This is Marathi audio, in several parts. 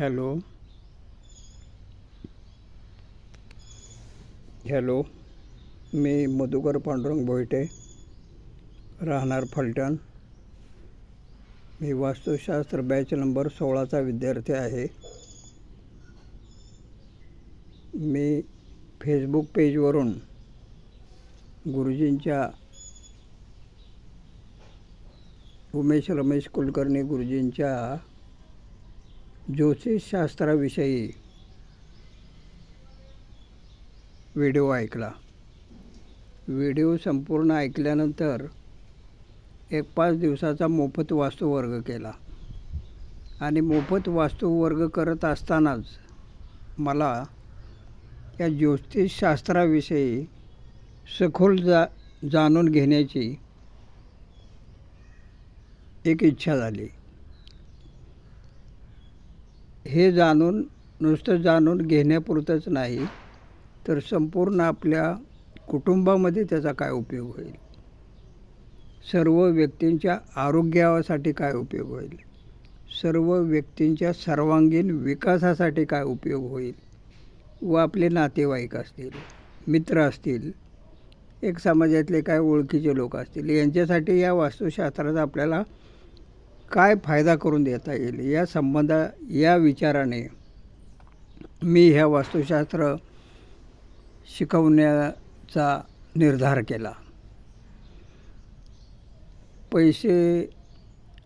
हॅलो हॅलो मी मधुकर पांडुरंग भोयटे राहणार फलटण. मी वास्तुशास्त्र बॅच नंबर सोळाचा विद्यार्थी आहे. मी फेसबुक पेजवरून गुरुजींच्या उमेश रमेश कुलकर्णी गुरुजींच्या ज्योतिषशास्त्राविषयी व्हिडिओ ऐकला. व्हिडिओ संपूर्ण ऐकल्यानंतर एक पाच दिवसाचा मोफत वास्तुवर्ग केला. आणि मोफत वास्तुवर्ग करत असतानाच मला या ज्योतिषशास्त्राविषयी सखोल जा जाणून घेण्याची एक इच्छा झाली. हे जाणून नुसतं जाणून घेण्यापुरतंच नाही तर संपूर्ण आपल्या कुटुंबामध्ये त्याचा काय उपयोग होईल? सर्व व्यक्तींच्या आरोग्यासाठी काय उपयोग होईल? सर्व व्यक्तींच्या सर्वांगीण विकासासाठी काय उपयोग होईल? व आपले नातेवाईक असतील मित्र असतील एक समाजातले काय ओळखीचे लोक असतील यांच्यासाठी या वास्तुशास्त्राचा आपल्याला काय फायदा करून देता येईल? या संबंध या विचाराने मी ह्या वास्तुशास्त्र शिकवण्याचा निर्धार केला. पैसे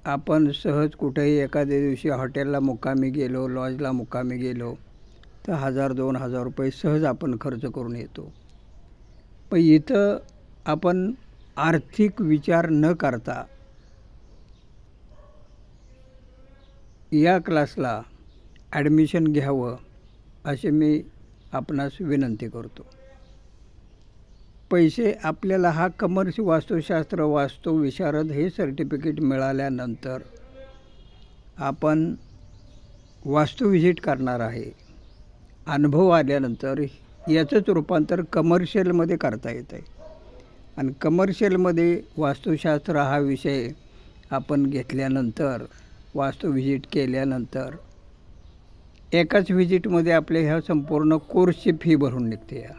आपण सहज कुठेही एखाद्या दिवशी हॉटेलला मुक्कामी गेलो लॉजला मुक्कामी गेलो तर हजार दोन हजार रुपये सहज आपण खर्च करून येतो. पण इथं आपण आर्थिक विचार न करता या क्लासला ॲडमिशन घ्यावं असे मी आपणास विनंती करतो. पैसे आपल्याला हा कमर्स वास्तुशास्त्र वास्तू विशारद हे सर्टिफिकेट मिळाल्यानंतर आपण वास्तू व्हिजिट करणार आहे. अनुभव आल्यानंतर याचंच रूपांतर कमर्शियलमध्ये करता येतं आहे. आणि कमर्शियलमध्ये वास्तुशास्त्र हा विषय आपण घेतल्यानंतर वास्तू व्हिजिट केल्यानंतर एकाच व्हिजिटमध्ये आपल्या ह्या संपूर्ण कोर्सची फी भरून निघते या.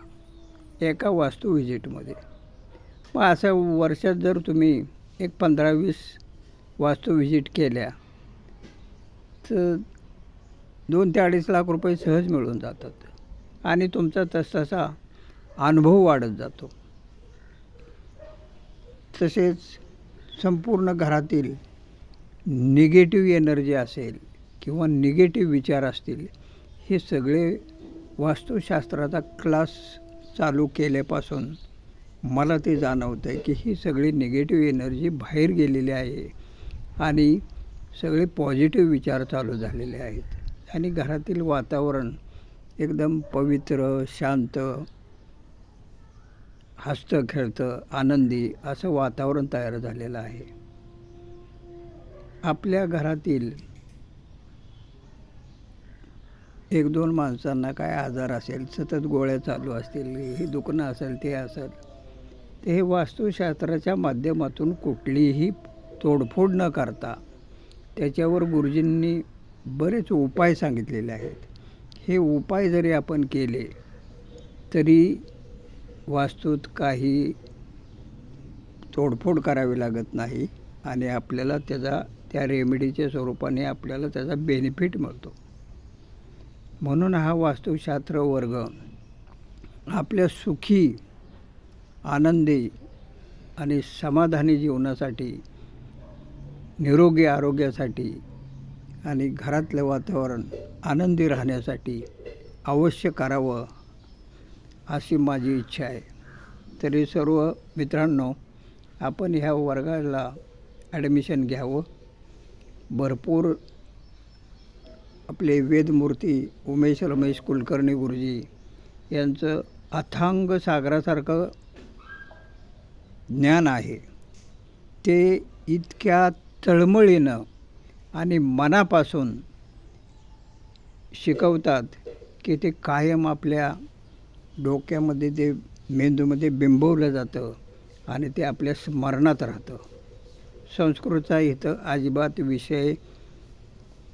एका वास्तू व्हिजिटमध्ये मग असं वर्षात जर तुम्ही एक पंधरा वीस वास्तू व्हिजिट केल्या तर दोन ते अडीच लाख रुपये सहज मिळून जातात आणि तुमचा तसतसा अनुभव वाढत जातो. तसेच संपूर्ण घरातील निगेटिव्ह एनर्जी असेल किंवा निगेटिव्ह विचार असतील हे सगळे वास्तुशास्त्राचा क्लास चालू केल्यापासून मला ते जाणवतं आहे की ही सगळी निगेटिव्ह एनर्जी बाहेर गेलेली आहे आणि सगळे पॉझिटिव्ह विचार चालू झालेले आहेत. आणि घरातील वातावरण एकदम पवित्र शांत हसतं खेळतं आनंदी असं वातावरण तयार झालेलं आहे. आपल्या घरातील एक दोन माणसांना काय आजार असेल सतत गोळ्या चालू असतील हे दुखणं असेल ते असेल ते हे वास्तुशास्त्राच्या माध्यमातून कुठलीही तोडफोड न करता त्याच्यावर गुरुजींनी बरेच उपाय सांगितलेले आहेत. हे उपाय जरी आपण केले तरी वास्तूत काही तोडफोड करावी लागत नाही. आणि आपल्याला त्याचा त्या रेमेडीच्या स्वरूपाने आपल्याला त्याचा बेनिफिट मिळतो. म्हणून हा वास्तुशास्त्र वर्ग आपल्या सुखी आनंदी आणि समाधानी जीवनासाठी निरोगी आरोग्यासाठी आणि घरातलं वातावरण आनंदी राहण्यासाठी अवश्य करावं अशी माझी इच्छा आहे. तरी सर्व मित्रांनो आपण ह्या वर्गाला ॲडमिशन घ्यावं. भरपूर आपले वेदमूर्ती उमेश रमेश कुलकर्णी गुरुजी यांचं अथांग सागरासारखं ज्ञान आहे. ते इतक्या तळमळीनं आणि मनापासून शिकवतात की ते कायम आपल्या डोक्यामध्ये ते मेंदूमध्ये बिंबवलं जातं आणि ते आपल्या स्मरणात राहतं. संस्कृतचा इथं अजिबात विषय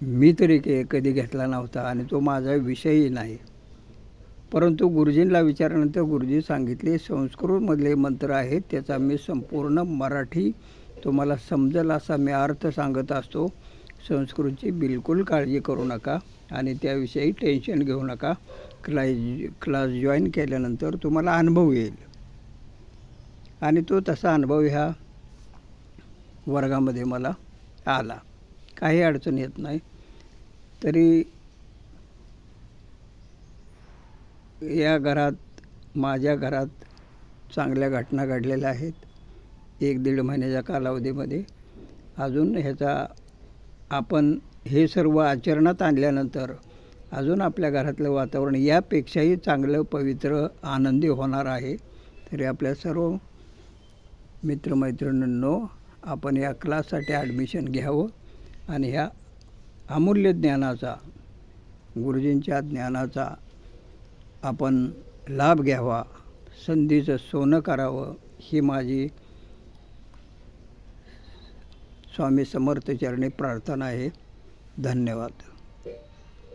मी तरी के कधी घेतला नव्हता आणि तो माझा विषयही नाही. परंतु गुरुजींना विचारल्यानंतर गुरुजी सांगितले संस्कृतमधले मंत्र आहेत त्याचा मी संपूर्ण मराठी तुम्हाला समजेल असा मी अर्थ सांगत असतो. संस्कृतची बिलकुल काळजी करू नका आणि त्याविषयी टेन्शन घेऊ नका. क्लास क्लास जॉईन केल्यानंतर तुम्हाला अनुभव येईल. आणि तो तसा अनुभव ह्या वर्गामध्ये मला आला. काही अडचण येत नाही. तरी या घरात माझ्या घरात चांगल्या घटना घडलेल्या आहेत. एक दीड महिन्याच्या कालावधीमध्ये. अजून ह्याचा आपण हे सर्व आचरणात आणल्यानंतर अजून आपल्या घरातलं वातावरण यापेक्षाही चांगलं पवित्र आनंदी होणार आहे. तरी आपल्या सर्व मित्रमैत्रिणींनो आपण या क्लाससाठी ॲडमिशन घ्यावं आणि ह्या अमूल्य ज्ञानाचा गुरुजींच्या ज्ञानाचा आपण लाभ घ्यावा संधीचं सोनं करावं ही माझी स्वामी समर्थ चरणी प्रार्थना आहे. धन्यवाद.